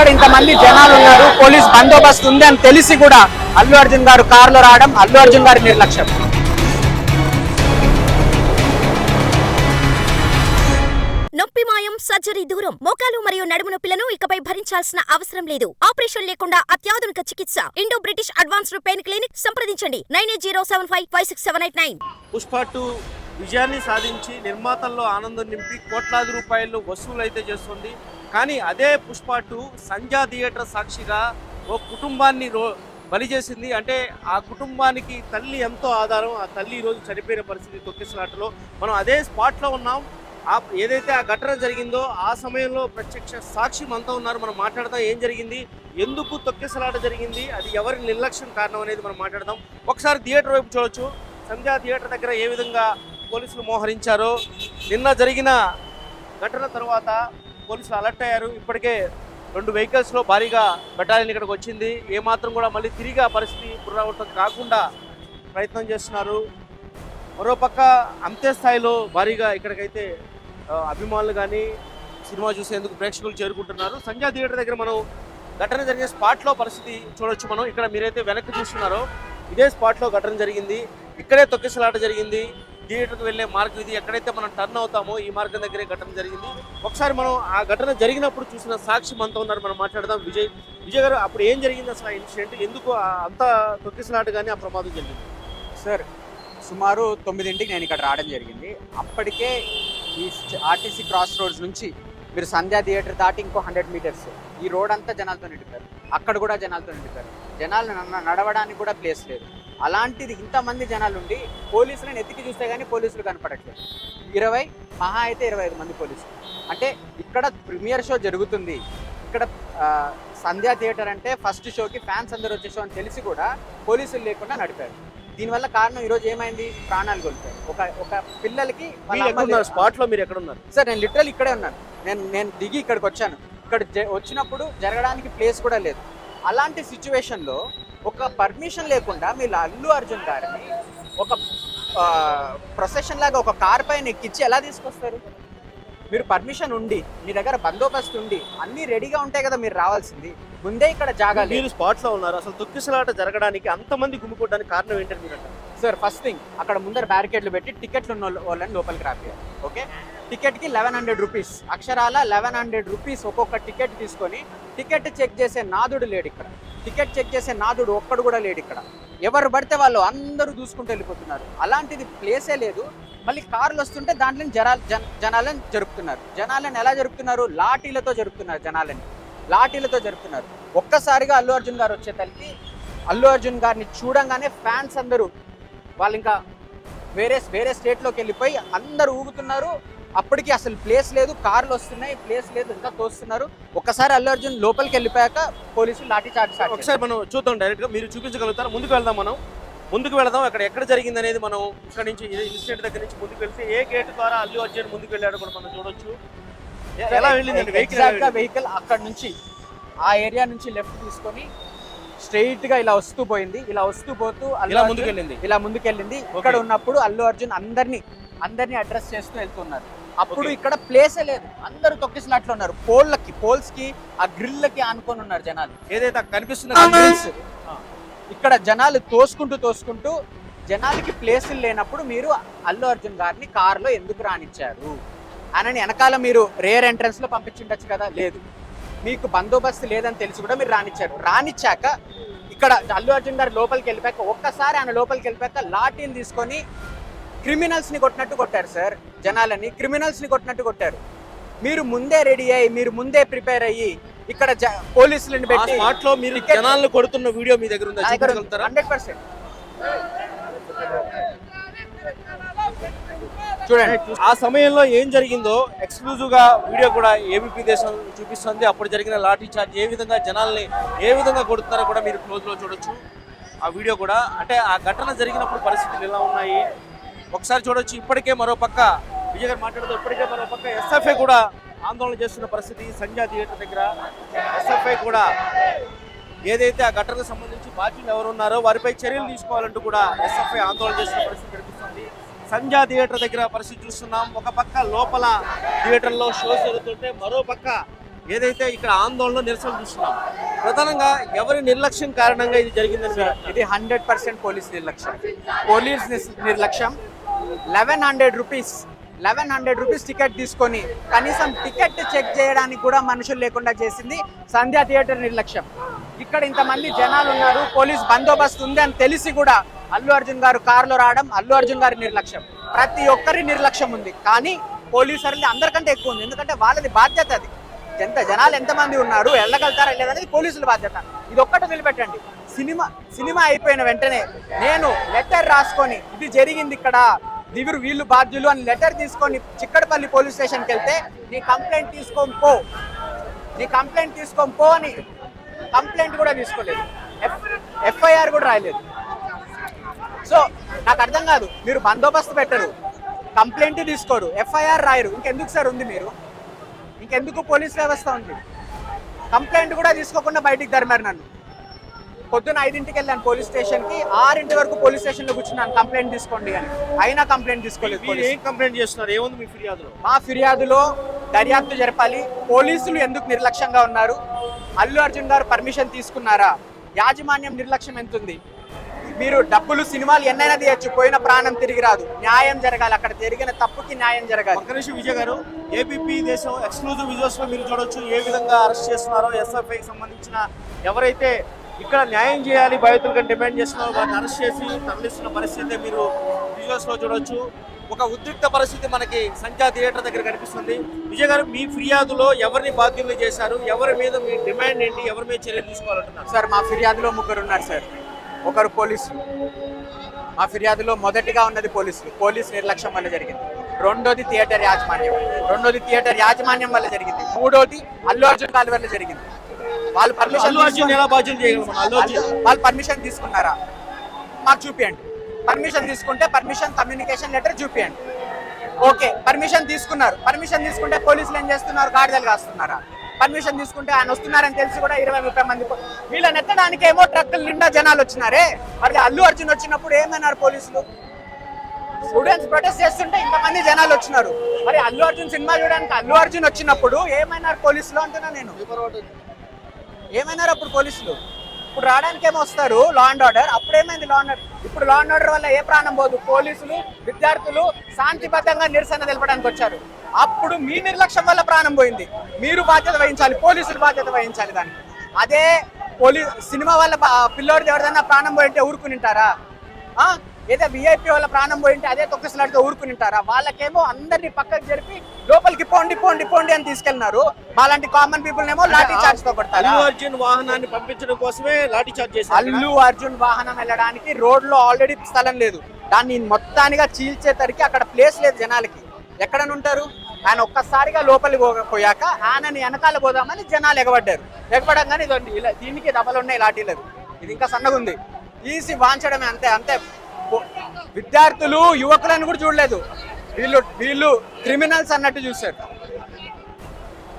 ఇక్కడ ఇంతమంది జనాలు ఉన్నారు. పోలీస్ బందోబస్తు ఉంది అని తెలిసి కూడా అల్లు అర్జున్ గారు కారులో రావడం అల్లు అర్జున్ గారి నిర్లక్ష్యం. నొప్పి మాయం సర్జరీ దూరం మోకాలు మరియు నడుము నొప్పులను ఇకపై భరించాల్సిన అవసరం లేదు. ఆపరేషన్ లేకుండా అత్యాధునిక చికిత్స. Indo British advanced pain clinic సంప్రదించండి. Nine eight zero seven five five six seven eight nine. Pushpa two విజయాన్ని సాధించి నిర్మాతల్లో ఆనందం నింపి కోట్లాది రూపాయలు వసూలు అయితే చేస్తుంది. కానీ అదే పుష్ప టూ సంధ్యా థియేటర్ సాక్షిగా ఓ కుటుంబాన్ని రో బలి చేసింది. అంటే ఆ కుటుంబానికి తల్లి ఎంతో ఆధారం ఆ తల్లి ఈరోజు చనిపోయిన పరిస్థితి తొక్కిసలాటలో. మనం అదే స్పాట్లో ఉన్నాం. ఆ ఏదైతే ఆ ఘటన జరిగిందో ఆ సమయంలో ప్రత్యక్ష సాక్షి మనతో ఉన్నారు. మనం మాట్లాడదాం ఏం జరిగింది ఎందుకు తొక్కిసలాట జరిగింది అది ఎవరి నిర్లక్ష్యం కారణం అనేది మనం మాట్లాడదాం. ఒకసారి థియేటర్ వైపు చూడొచ్చు. సంధ్యా థియేటర్ దగ్గర ఏ విధంగా పోలీసులు మోహరించారు నిన్న జరిగిన ఘటన తర్వాత పోలీసులు అలర్ట్ అయ్యారు. ఇప్పటికే రెండు వెహికల్స్లో భారీగా బెటాలియన్ ఇక్కడికి వచ్చింది. ఏమాత్రం కూడా మళ్ళీ తిరిగి ఆ పరిస్థితి పునరావృతం కాకుండా ప్రయత్నం చేస్తున్నారు. మరోపక్క అంతే స్థాయిలో భారీగా ఇక్కడికైతే అభిమానులు కానీ సినిమా చూసేందుకు ప్రేక్షకులు చేరుకుంటున్నారు. సంధ్యా థియేటర్ దగ్గర మనం ఘటన జరిగే స్పాట్లో పరిస్థితి చూడొచ్చు మనం. ఇక్కడ మీరైతే వెనక్కి చూస్తున్నారో ఇదే స్పాట్లో ఘటన జరిగింది. ఇక్కడే తొక్కిసలాట జరిగింది. థియేటర్కి వెళ్ళే మార్గం ఇది. ఎక్కడైతే మనం టర్న్ అవుతామో ఈ మార్గం దగ్గరే ఘటన జరిగింది. ఒకసారి మనం ఆ ఘటన జరిగినప్పుడు చూసిన సాక్షి మనతో ఉన్నారు. మనం మాట్లాడదాం. విజయ్ విజయ్ గారు అప్పుడు ఏం జరిగింది అసలు ఆ ఇన్సిడెంట్ ఎందుకు అంత తొక్కిసలాట కానీ ఆ ప్రమాదం జరిగింది? సార్ సుమారు తొమ్మిదింటికి నేను ఇక్కడ రావడం జరిగింది. అప్పటికే ఈ ఆర్టీసీ క్రాస్ రోడ్స్ నుంచి మీరు సంధ్యా థియేటర్ దాటి ఇంకో హండ్రెడ్ మీటర్స్. ఈ రోడ్ అంతా జనాలతో నిండిపోయారు. అక్కడ కూడా జనాలతో నిండిపోయారు. జనాలు నడవడానికి కూడా ప్లేస్ లేదు. అలాంటిది ఇంతమంది జనాలు ఉండి పోలీసులను ఎత్తికి చూస్తే కానీ పోలీసులు కనపడట్లేదు. ఇరవై మహా అయితే ఇరవై ఐదు మంది పోలీసులు. అంటే ఇక్కడ ప్రీమియర్ షో జరుగుతుంది. ఇక్కడ సంధ్యా థియేటర్ అంటే ఫస్ట్ షోకి ఫ్యాన్స్ అందరూ వచ్చే షో అని తెలిసి కూడా పోలీసులు లేకుండా నడిపారు. దీనివల్ల కారణం ఈరోజు ఏమైంది? ప్రాణాలు కోల్పోయారు. ఒక ఒక పిల్లలకి మీరు. స్పాట్లో మీరు ఎక్కడున్నారు? సార్ నేను లిటరల్ ఇక్కడే ఉన్నాను. నేను నేను దిగి ఇక్కడికి వచ్చాను. ఇక్కడ జ- వచ్చినప్పుడు జరగడానికి ప్లేస్ కూడా లేదు. అలాంటి సిచ్యువేషన్లో ఒక పర్మిషన్ లేకుండా మీరు అల్లు అర్జున్ గారిని ఒక ప్రొసెషన్ లాగా ఒక కార్ పైన ఎక్కించి ఎలా తీసుకొస్తారు? మీరు పర్మిషన్ ఉండి మీ దగ్గర బందోబస్తు ఉండి అన్నీ రెడీగా ఉంటాయి కదా మీరు రావాల్సింది. ముందే ఇక్కడ జాగా మీరు స్పాట్లో ఉన్నారు. అసలు తొక్కిసలాట జరగడానికి అంతమంది గుమ్మికోవడానికి కారణం మీరు అంటారు? సార్ ఫస్ట్ థింగ్ అక్కడ ముందర బ్యారికేడ్లు పెట్టి టికెట్లు ఉన్న వాళ్ళ- వాళ్ళని లోపలికి రాపియాలి. ఓకే టికెట్కి లెవెన్ హండ్రెడ్ రూపీస్. అక్షరాల లెవెన్ హండ్రెడ్ రూపీస్ ఒక్కొక్క టికెట్ తీసుకొని టికెట్ చెక్ చేసే నాదుడు లేడు ఇక్కడ. టికెట్ చెక్ చేసే నాదుడు ఒక్కడు కూడా లేడు ఇక్కడ. ఎవరు పడితే వాళ్ళు అందరూ దూసుకుంటూ వెళ్ళిపోతున్నారు. అలాంటిది ప్లేసే లేదు. మళ్ళీ కార్లు వస్తుంటే దాంట్లో జనాలు జన జనాలను జరుపుతున్నారు. జనాలను ఎలా జరుపుతున్నారు? లాఠీలతో జరుపుతున్నారు జనాలని. లాఠీలతో జరుపుతున్నారు. ఒక్కసారిగా అల్లు అర్జున్ గారు వచ్చే అల్లు అర్జున్ గారిని చూడంగానే ఫ్యాన్స్ అందరూ వాళ్ళు ఇంకా వేరే వేరే స్టేట్లోకి వెళ్ళిపోయి అందరూ ఊగుతున్నారు. అప్పటికి అసలు ప్లేస్ లేదు కార్లు వస్తున్నాయి ప్లేస్ లేదు ఇంకా తోస్తున్నారు. ఒక్కసారి అల్లు అర్జున్ లోపలికి వెళ్ళిపోయాక పోలీసులు లాఠీ చార్జ్. ఒకసారి మనం చూద్దాం డైరెక్ట్గా మీరు చూపించగలుగుతారా? ముందుకు వెళ్దాం మనం. ముందుకు వెళదాం అక్కడ ఎక్కడ జరిగింది అనేది మనం ఇక్కడ నుంచి ఇన్సిడెంట్ దగ్గర నుంచి ముందుకు వెళ్తే ఏ గేట్ ద్వారా అల్లు అర్జున్ ముందుకు వెళ్ళాడో కూడా మనం చూడొచ్చు. ఎలా వెళ్ళిందండి వెహికల్ వెహికల్ అక్కడ నుంచి ఆ ఏరియా నుంచి లెఫ్ట్ తీసుకొని స్ట్రైట్గా ఇలా వస్తూ పోయింది. ఇలా వస్తూ పోతూ అల్లు ఇలా అర్జున్ ముందుకు వెళ్ళింది. ఇలా ముందుకెళ్ళింది ఇక్కడ ఉన్నప్పుడు అల్లు అర్జున్ అందరినీ అందరినీ అడ్రస్ చేస్తూ వెళ్తున్నారు. అప్పుడు. ఇక్కడ ప్లేసే లేదు. అందరూ తొక్కిసినట్లు ఉన్నారు. పోల్లకి పోల్స్కి ఆ గ్రిల్లకి ఆనుకొని ఉన్నారు జనాలు. ఏదైతే grills. ఇక్కడ జనాలు తోసుకుంటూ తోసుకుంటూ జనాలకి ప్లేసులు లేనప్పుడు మీరు అల్లు అర్జున్ గారిని కారులో ఎందుకు రానిచ్చారు? అని వెనకాల మీరు రేర్ ఎంట్రన్స్లో పంపించుండొచ్చు కదా? లేదు. మీకు బందోబస్తు లేదని తెలిసి కూడా మీరు రానిచ్చారు. రానిచ్చాక ఇక్కడ అల్లు అర్జున్ గారు లోపలికి వెళ్ళిపోయాక ఒక్కసారి ఆయన లోపలికి వెళ్ళిపోయాక లాఠీని తీసుకొని క్రిమినల్స్ని కొట్టినట్టు కొట్టారు సార్ జనాలని క్రిమినల్స్ని కొట్టినట్టు కొట్టారు. మీరు ముందే రెడీ అయ్యి మీరు ముందే ప్రిపేర్ అయ్యి ఇక్కడ జ- పోలీసులను పెట్టి స్పాట్లో మీరు జనాలను కొడుతున్న వీడియో మీ దగ్గర ఉందా? చూపించగలుగుతారా? Hundred percent. చూడండి. ఆ సమయంలో ఏం జరిగిందో ఎక్స్క్లూజివ్గా వీడియో కూడా ఏబీపీ దేశం చూపిస్తుంది. అప్పుడు జరిగిన లాఠీ చార్జ్ ఏ విధంగా జనాల్ని ఏ విధంగా కొడుతున్నారో కూడా మీరు క్లోజ్లో చూడొచ్చు. ఆ వీడియో కూడా అంటే ఆ ఘటన జరిగినప్పుడు పరిస్థితులు ఎలా ఉన్నాయి? ఒకసారి చూడొచ్చు ఇప్పటికే మరో పక్క విజయ్ గారు మాట్లాడుతూ ఇప్పటికే మరో పక్క ఎస్ఎఫ్ఐ కూడా ఆందోళన చేస్తున్న పరిస్థితి సంధ్యా థియేటర్ దగ్గర. ఎస్ఎఫ్ఐ కూడా ఏదైతే ఆ ఘటనకు సంబంధించి బాధ్యులు ఎవరున్నారో వారిపై చర్యలు తీసుకోవాలంటూ కూడా ఎస్ఎఫ్ఐ ఆందోళన చేస్తున్న పరిస్థితి కనిపిస్తుంది. సంధ్యా థియేటర్ దగ్గర పరిస్థితి చూస్తున్నాం. ఒక పక్క లోపల థియేటర్లో షోస్ జరుగుతుంటే మరో పక్క ఏదైతే ఇక్కడ ఆందోళన నిరసన చూస్తున్నాం. ప్రధానంగా ఎవరి నిర్లక్ష్యం కారణంగా ఇది జరిగిందని? ఇది హండ్రెడ్ పర్సెంట్ పోలీస్ నిర్లక్ష్యం. పోలీస్ నిర్లక్ష్యం? Eleven hundred rupees eleven hundred rupees ticket తీసుకొని కనీసం టికెట్ చెక్ చేయడానికి కూడా మనుషులు లేకుండా చేసింది సంధ్యా థియేటర్ నిర్లక్ష్యం. ఇక్కడ ఇంతమంది జనాలు ఉన్నారు పోలీస్ బందోబస్తు ఉంది అని తెలిసి కూడా అల్లు అర్జున్ గారు కారులో రావడం అల్లు అర్జున్ గారి నిర్లక్ష్యం. ప్రతి ఒక్కరి నిర్లక్ష్యం ఉంది కానీ పోలీసర్లు అందరికంటే ఎక్కువ ఉంది. ఎందుకంటే వాళ్ళది బాధ్యత అది. ఎంత జనాలు ఎంతమంది ఉన్నారు వెళ్ళగలుగుతారా లేదనేది పోలీసుల బాధ్యత. ఇది ఒక్కటి నిలబెట్టండి సినిమా సినిమా అయిపోయిన వెంటనే నేను లెటర్ రాసుకొని ఇది జరిగింది ఇక్కడ దిగురు వీళ్ళు బాధ్యులు అని లెటర్ తీసుకొని చిక్కడపల్లి పోలీస్ స్టేషన్కి వెళ్తే నీ కంప్లైంట్ తీసుకొని పో. నీ కంప్లైంట్ తీసుకొని పో అని కంప్లైంట్ కూడా తీసుకోలేదు. ఎఫ్ ఎఫ్ఐఆర్ కూడా రాయలేదు. సో నాకు అర్థం కాదు. మీరు బందోబస్తు పెట్టరు. కంప్లైంట్ తీసుకోరు. ఎఫ్ఐఆర్ రాయరు. ఇంకెందుకు సార్ ఉంది మీరు? ఇంకెందుకు పోలీస్ వ్యవస్థ ఉంది? కంప్లైంట్ కూడా తీసుకోకుండా బయటికి తరిమారు నన్ను. పొద్దున ఐదింటికి వెళ్ళాను పోలీస్ స్టేషన్కి. ఆరింటి వరకు పోలీస్ స్టేషన్లో కూర్చున్నాను. కంప్లైంట్ తీసుకోండి అని. అయినా కంప్లైంట్ తీసుకోలేదు. ఏం కంప్లైంట్ చేస్తున్నారు? ఏముంది మీ ఫిర్యాదులో? మా ఫిర్యాదులో దర్యాప్తు జరపాలి. పోలీసులు ఎందుకు నిర్లక్ష్యంగా ఉన్నారు? అల్లు అర్జున్ గారు పర్మిషన్ తీసుకున్నారా? యాజమాన్యం నిర్లక్ష్యం ఎంతుంది? మీరు డబ్బులు సినిమాలు ఎన్నైనా తీయచ్చు. పోయిన ప్రాణం తిరిగి రాదు. న్యాయం జరగాలి. అక్కడ జరిగిన తప్పుకి న్యాయం జరగాలి. నిమిషం విజయ్ గారు ఏబిపి దేశం ఎక్స్క్లూజివ్ విజువల్స్లో మీరు చూడొచ్చు. ఏ విధంగా అరెస్ట్ చేస్తున్నారో ఎస్ఎఫ్ఐకి సంబంధించిన ఎవరైతే ఇక్కడ న్యాయం చేయాలి బాధితులుగా డిమాండ్ చేస్తున్నారో వారిని అరెస్ట్ చేసి తరలిస్తున్న పరిస్థితి మీరు విజువల్స్లో చూడొచ్చు. ఒక ఉద్రిక్త పరిస్థితి మనకి సంధ్యా థియేటర్ దగ్గర కనిపిస్తుంది. విజయ్ గారు మీ ఫిర్యాదులో ఎవరిని బాధ్యులు చేశారు? ఎవరి మీద మీ డిమాండ్ ఏంటి? ఎవరి మీద చర్యలు తీసుకోవాలంటున్నారు? సార్ మా ఫిర్యాదులో ముగ్గురు ఉన్నారు సార్. ఒకరు పోలీసులు మా ఫిర్యాదులో మొదటిగా ఉన్నది పోలీసులు పోలీస్ నిర్లక్ష్యం వల్ల జరిగింది. రెండోది థియేటర్ యాజమాన్యం. రెండోది థియేటర్ యాజమాన్యం వల్ల జరిగింది. మూడోది అల్లు అర్జున్ గారి వల్ల జరిగింది. వాళ్ళు పర్మిషన్ వాళ్ళు పర్మిషన్ తీసుకున్నారా? మాకు చూపియండి. పర్మిషన్ తీసుకుంటే పర్మిషన్ కమ్యూనికేషన్ లెటర్ చూపియండి. ఓకే పర్మిషన్ తీసుకున్నారు. పర్మిషన్ తీసుకుంటే పోలీసులు ఏం చేస్తున్నారు? గాడిదలు కాస్తున్నారా? పర్మిషన్ తీసుకుంటే ఆయన వస్తున్నారని తెలిసి కూడా ఇరవై ముప్పై మంది వీళ్ళని ఎత్తడానికి ఏమో ట్రక్కుల నిండా జనాలు వచ్చినారే? మరి అల్లు అర్జున్ వచ్చినప్పుడు ఏమన్నారు పోలీసులు? స్టూడెంట్స్ ప్రొటెస్ట్ చేస్తుంటే ఇంతమంది జనాలు వచ్చినారు. మరి అల్లు అర్జున్ సినిమా చూడడానికి అల్లు అర్జున్ వచ్చినప్పుడు ఏమైనారు పోలీసులు అంటున్నా నేను? ఏమైనారు అప్పుడు పోలీసులు? ఇప్పుడు రావడానికి ఏమో వస్తారు? లా అండ్ ఆర్డర్ అప్పుడు ఏమైంది లా అండ్ ఆర్డర్ ఇప్పుడు లా అండ్ ఆర్డర్ వల్ల ఏ ప్రాణం పోదు? పోలీసులు విద్యార్థులు శాంతిబద్ధంగా నిరసన తెలపడానికి వచ్చారు. అప్పుడు మీ నిర్లక్ష్యం వల్ల ప్రాణం పోయింది. మీరు బాధ్యత వహించాలి. పోలీసులు బాధ్యత వహించాలి దానికి. అదే పోలీ సినిమా వల్ల పిల్లోడిది ఎవరిదైనా ప్రాణం పోయింటే ఊరుకునింటారా ఉంటారా? ఏదో విఐపి వాళ్ళ ప్రాణం పోయింటే అదే తొక్కసలాడితే ఊరుకునింటారా వాళ్ళకేమో అందరినీ పక్కకు జరిపి లోపలికి పోండి పోండి పోండి అని తీసుకెళ్ళినారు మాలాంటి కామన్ పీపుల్ ఏమో లాఠీ చార్జ్తో కొడతారు? అల్లు అర్జున్ వాహనాన్ని పంపించడం కోసమే లాఠీ చార్జ్ చేశారు అల్లు అర్జున్ వాహనం వెళ్ళడానికి రోడ్లో ఆల్రెడీ స్థలం లేదు. దాన్ని మొత్తానిగా చీల్చేసరికి అక్కడ ప్లేస్ లేదు జనాలకి. ఎక్కడ ఉంటారు? ఆయన ఒక్కసారిగా లోపలికి పోయాక ఆయనని వెనకాల పోదామని జనాలు ఎగబడ్డారు. ఎగబడంగానే ఇదండి ఇలా దీనికి దెబ్బలు ఉన్నాయి లాఠీలేదు ఇది ఇంకా సన్నగా ఉంది తీసి వాంచడమే అంతే అంతే. విద్యార్థులు యువకులను కూడా చూడలేదు. వీళ్ళు వీళ్ళు క్రిమినల్స్ అన్నట్టు చూశారు.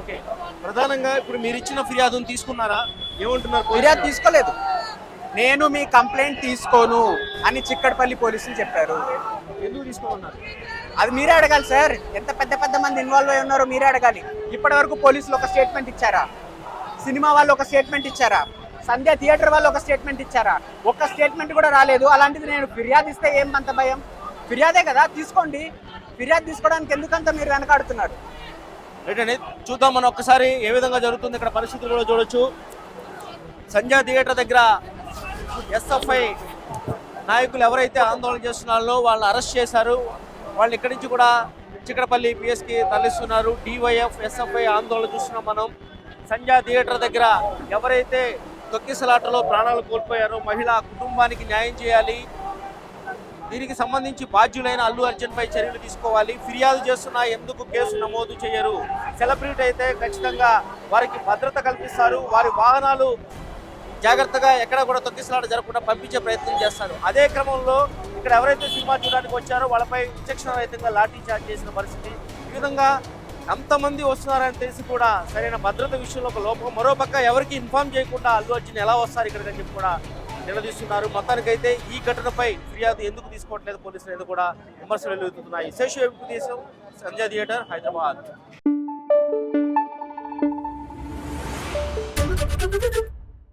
ఓకే. ప్రధానంగా ఇప్పుడు మీరు ఇచ్చిన ఫిర్యాదును తీసుకున్నారా? ఏమంటున్నారు ఫిర్యాదు తీసుకోలేదు. నేను మీ కంప్లైంట్ తీసుకోను అని చిక్కడపల్లి పోలీసులు చెప్పారు. ఎందుకు తీసుకోమన్నారు? అది మీరే అడగాలి సార్. ఎంత పెద్ద పెద్ద మంది ఇన్వాల్వ్ అయి ఉన్నారో మీరే అడగాలి. ఇప్పటి వరకు పోలీసులు ఒక స్టేట్మెంట్ ఇచ్చారా? సినిమా వాళ్ళు ఒక స్టేట్మెంట్ ఇచ్చారా? సంధ్య థియేటర్ వాళ్ళు ఒక స్టేట్మెంట్ ఇచ్చారా? ఒక్క స్టేట్మెంట్ కూడా రాలేదు. అలాంటిది నేను ఫిర్యాదు ఇస్తే ఏం అంత భయం? ఫిర్యాదే కదా? తీసుకోండి. ఫిర్యాదు తీసుకోవడానికి ఎందుకంత మీరు వెనకాడుతున్నారు? రైట్ చూద్దాం మనం ఒక్కసారి ఏ విధంగా జరుగుతుంది. ఇక్కడ పరిస్థితులు కూడా చూడొచ్చు. సంధ్యా థియేటర్ దగ్గర ఎస్ఎఫ్ఐ నాయకులు ఎవరైతే ఆందోళన చేస్తున్నారో వాళ్ళని అరెస్ట్ చేశారు. వాళ్ళు ఇక్కడి నుంచి కూడా చిక్కడపల్లి పిఎస్కి తరలిస్తున్నారు. డివైఎఫ్ ఎస్ఎఫ్ఐ ఆందోళన చూస్తున్నాం మనం. సంధ్యా థియేటర్ దగ్గర ఎవరైతే తొక్కిసలాటలో ప్రాణాలు కోల్పోయారు. మహిళ కుటుంబానికి న్యాయం చేయాలి. దీనికి సంబంధించి బాధ్యులైన అల్లు అర్జున్ పై చర్యలు తీసుకోవాలి. ఫిర్యాదు చేస్తున్నా ఎందుకు కేసు నమోదు చేయరు. సెలబ్రిటీ అయితే ఖచ్చితంగా వారికి భద్రత కల్పిస్తారు. వారి వాహనాలు జాగ్రత్తగా ఎక్కడ కూడా తొక్కిసలాట జరగకుండా పంపించే ప్రయత్నం చేస్తారు. అదే క్రమంలో ఇక్కడ ఎవరైతే సినిమా చూడడానికి వచ్చారో వాళ్ళపై విచక్షణ రహితంగా లాఠీ చార్జ్ చేసిన పరిస్థితి. ఈ విధంగా అంతమంది వస్తున్నారని తెలిసి కూడా సరైన భద్రత విషయంలో ఒక లోపం. మరోపక్క ఎవరికి ఇన్ఫార్మ్ చేయకుండా అల్లు అర్జున్ ఎలా వస్తారు ఇక్కడికి అని చెప్పి కూడా నిలదీస్తున్నారు. మొత్తానికైతే ఈ ఘటనపై ఫిర్యాదు ఎందుకు తీసుకోవట్లేదు పోలీసులు అనేది కూడా విమర్శలు వెలుగుతున్నాయి శేషు దేశం Sanjay theatre Hyderabad. Thank you.